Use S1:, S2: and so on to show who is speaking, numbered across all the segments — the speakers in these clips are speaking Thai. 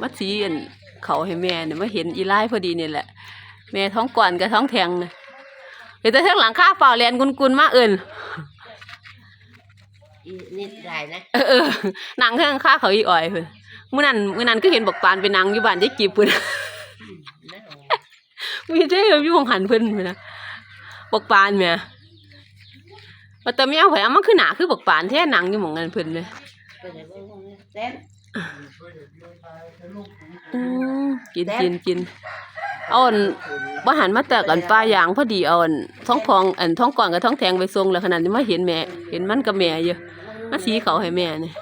S1: มาสีอันเขาให้แม่เนี่ยมาเห็นอีไล่พอดีนี่แหละ แม่ท้องก่อนกับท้องแทงนะเห็นแต่ทั้งหลังข้าเปล่าแลนกุนๆมาเอิน
S2: อีนี่ได้นะ
S1: เออเออหนังข้างข้าเขาอีอ่อยเพิ่นมื้อนั้นมื้อนั้นก็เห็นบอกปานไปนั่งอยู่บ้านยายกีบเพิ่น
S2: นั่น
S1: มีได้อยู่ของหันเพิ่นพุ่นนะบอกปานแม่ว่าแต่แม่ข่อยเอามาคือหนาคือบอกปานแท้หนังอยู่หม่องนั้นเพิ่นเลย
S2: เป็นไงบ้างเต้น
S1: อืมกินกินกินเอาอันบ่หันมาแต่กันป้ายางพอดีเอาอันท้องพองอันท้องก่อนกับท้องแทงไปส่งแล้วขนาดนี้มาเห็นแม่ เห็นมันกับแม่อยู่มาสีเขาให้แม่นี่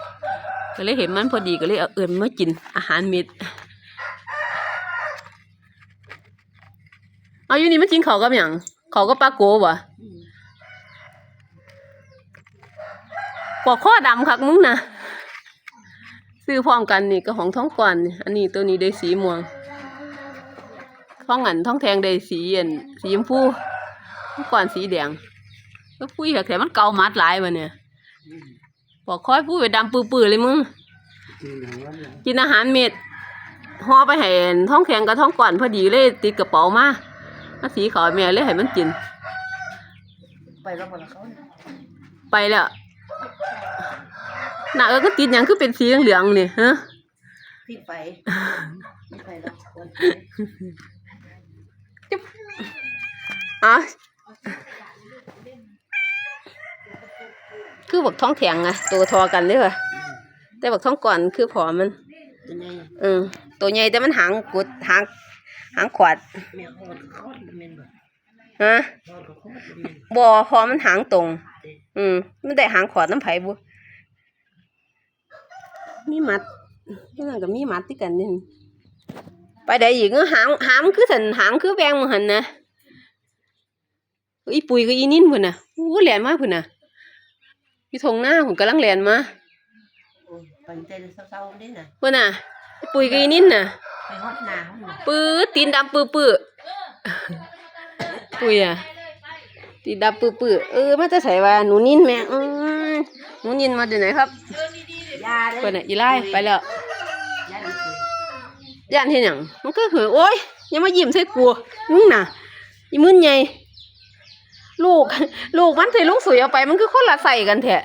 S1: ก็เลยเห็นมันพอดีก็เลยเอาเอิ้นมากินอาหารเม็ดเอาอยู่นี่มันกินเขาวกับหยังเขาวก็ปลาโกบ่กว่าข้อดำคักมึงนะ ซื้อพร้อมกันนี่ก็ของท้องก่อนนี่อันนี้ตัวนี้ได้สีม่วงท้องอันท้องแทงได้สีอันสีชมพูท้องก่อนสีแดงก็ปุ้ยแบบแต่มันเกามัดหลายมาเนี่ยบอกคอยปุ้ยไปดำปื้อๆเลยมึงกินอาหารเม็ดห่อไปให้ท้องแข็งกับท้องก่อนพอดีเลยติดกระเป๋ามามาสีขาวแม่เลยให้มันกิน
S2: ไปแล้วบนเขา
S1: ไปแล้ว หน้าเออก็ติดหยังคือเป็นสีเหลืองๆนี่ฮะ
S2: พี่ไปไม่ไปแล้วคน
S1: อ๋อคือบอกท้องแข็งอะตัวทอกันเลยว่ะแต่บอกท้องก่อนคือผอมัน
S2: ตัวนี้
S1: เออตัวใหญ่แต่มันหางกุดหางหางขวาด
S2: แม่โคตรโคตรเป็นแบบ
S1: ฮะ
S2: โคตรโคตรเป็น
S1: บอพอมันหางตรง อืมมันได้หางขวาดน้ำไผ่บุ มีมัดนี่นั่นก็มีมัดที่กันนี่ไปได้อีกเออหางหางคือสันหางคือแวงมันหันนะอีปุยก็อีนิ่นพุ่นน่ะอู้แหลนมากพุ่นน่ะพี่ทงหน้าผมกำลังแหลนมา
S2: เป็นเต้นเศร้าๆนี่นะ
S1: พุ่นน่ะอีปุยก็อีนิ่นน่ะ
S2: ไปฮอดนาเขาหน่อย
S1: ปื้อตีนดำปื้อปื้อปุยอะตีนดำปื้อปื้อเออมาจะใส่ว่าหนูนินแม่อืมหนูนินมาจากไหนครับ
S2: ยาเลย
S1: เปิดน่ะอีไล่ไปแล้ว
S2: ยาเลยคุย
S1: ย่านเห็นหยังมันก็เหอโอ้ยอย่ามายิ้มใส่กูมึงน่ะอีมึนใหญ่ลูก ลูกมันใส่ลูกสวยเอาไป มันคือคนละใส่กันแท้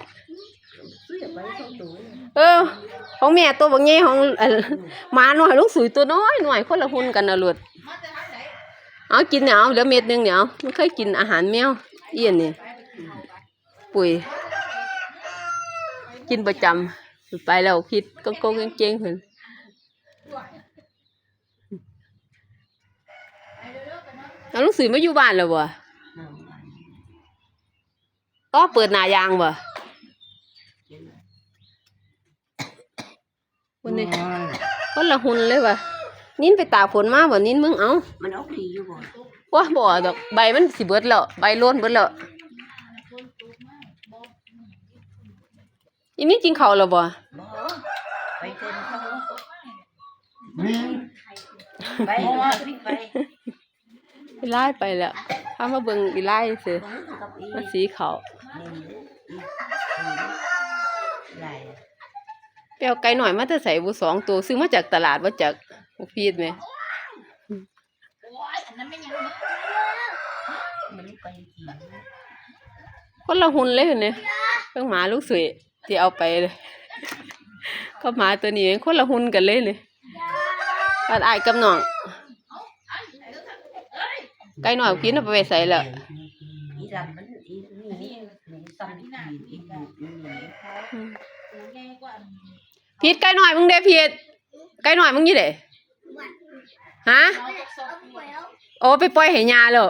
S2: ซื้อไปเข้าตัว
S1: เออ ของแม่ตัวบักใหญ่ของเอ่อหมาหน่อยลูกสวยตัวน้อยหน่อยคนละหุ่นกันน่ะลูดเอากินเนี่ยเอาเหลือเม็ดหนึงเนี่ยเอามันเคยกินอาหารแมวเอียนนี่ปุ๋ยกินประจำ ไปแล้วคิดก็โกงเก่งๆเพิ่นเอาลูกสือมาอยู่บ้านแล้วบ่ก็เปิดหน้ายางบ่คนนี้คนละหุ่นเลยว่ะนิ้นไปตากฝนมาบ่นิ้นมึงเอา
S2: มันเอาดีอยู่บ่
S1: ว่าบ่ดอกใบมันสิเบิดแล้วใบโล้นเบิดแล้ว อีนี่กินข้าวแล้วบ่
S2: ไปเต้นเขาไปพี่ไป
S1: อีไล่ไปแล้วพามาเบิ่งอีไล่ซื่อ
S2: กับอี
S1: มันสีขาว
S2: ไหล
S1: ไปเอาไก่หน่อยมาแต่ใส่บุสองตัวซื้อมาจากตลาดว่าจากบ่พีดแหม
S2: มันไปกิน
S1: คนละหุ่นเลยเนี่ยเพิ่งหมาลูกสวย ที่เอาไปเลยก็หมาตัวนี้คนละหุ่นกันเลยเลยอันอายกับน้องไก่หน่อยกินเอาไปไว้ใส่แล้ว
S2: อีดำมันอีนี่นี่หนูซ้ำอีอีอีอี
S1: พีดไก่หน่อยมึงเด้พีดไก่หน่อยมึงยี่เด้ฮะโอ้ไปปล่อยให้ยาแล้ว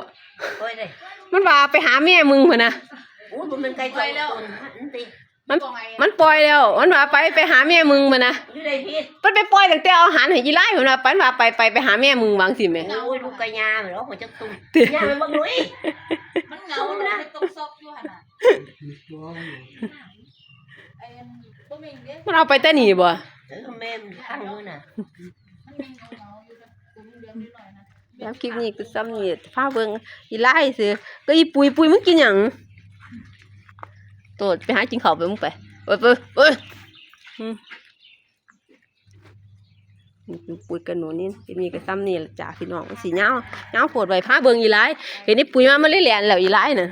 S2: โอ้ยเลย
S1: มันว่าไปหาแม่มึงพุ่นนะ
S2: โอ้ยมันไกลตัวแล้วหันติ
S1: มันมันปล่อยแล้วมันว่าไปไปหาแม่มึงพุ่นนะ
S2: อยู่ได้พี่
S1: มันไปปล่อยตั้งแต่เอาอาหารให้ยีไล่พุ่นน่ะปันว่าไปไปไปหาแม่มึงวางสิแม่
S2: โอ้ยลูกกระยาเหรอหัวจักตุ้มยาไปบังลุย
S3: มันเหงาเลยตกซอกอยู่หั่นน่ะไอ้อันบ่แม่นเด้
S1: มันเอาไปแต่นี่บ่
S2: เออแม่มข้างนู้นน่ะ
S3: มันยังเหงาๆอยู่นะกูมันเดือนนิดหน่อยนะ
S1: แล้วคลิปนี้ก็ซ้ำนี่พาเบิ่งยีไล่ซื่อก็อีปุยปุยมึงกินหยังโตดไปหากินข้าวไปมึงไปเอ้ยเอ้ยเอ้ยอืมปุ๋ยกันหนูนี่เป็นมีกระซ้ำนี่จ่าพี่น้องสีเงาเงาโผดไปผ้าเบิงอีไลเห็นนี่ปุ๋ยมามันเลี้ยนแล้วอีไลน่ะ